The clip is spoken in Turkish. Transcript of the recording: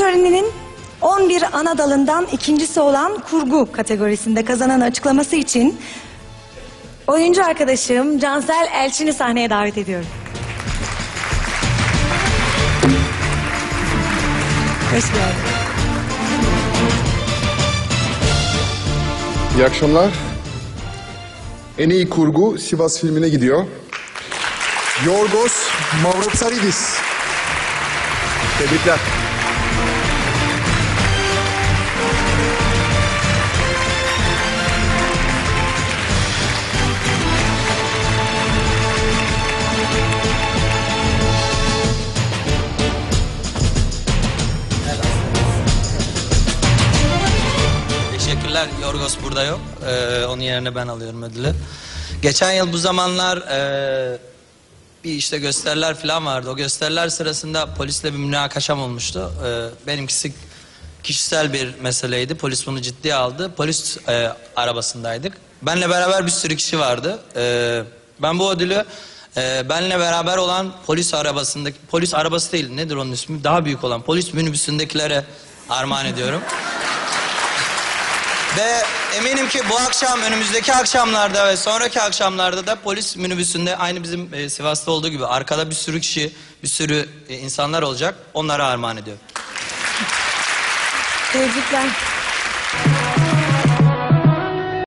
töreninin 11 ana dalından ikincisi olan kurgu kategorisinde kazanan açıklaması için oyuncu arkadaşım Cansel Elçin'i sahneye davet ediyorum. Hoş geldin. İyi akşamlar. En iyi kurgu Sivas filmine gidiyor. Yorgos Mavropsaridis. Tebrikler. Teşekkürler. Yorgos burada yok. Ee, onun yerine ben alıyorum ödülü. Geçen yıl bu zamanlar e, bir işte gösteriler falan vardı. O gösteriler sırasında polisle bir münakaşam olmuştu. Ee, benimkisi kişisel bir meseleydi. Polis bunu ciddiye aldı. Polis e, arabasındaydık. Benle beraber bir sürü kişi vardı. Ee, ben bu ödülü e, benle beraber olan polis arabasındaki polis arabası değil nedir onun ismi? Daha büyük olan polis minibüsündekilere armağan ediyorum. Ve eminim ki bu akşam önümüzdeki akşamlarda ve sonraki akşamlarda da polis minibüsünde aynı bizim e, Sivas'ta olduğu gibi arkada bir sürü kişi, bir sürü e, insanlar olacak. Onlara armağan ediyorum. Tebrikler.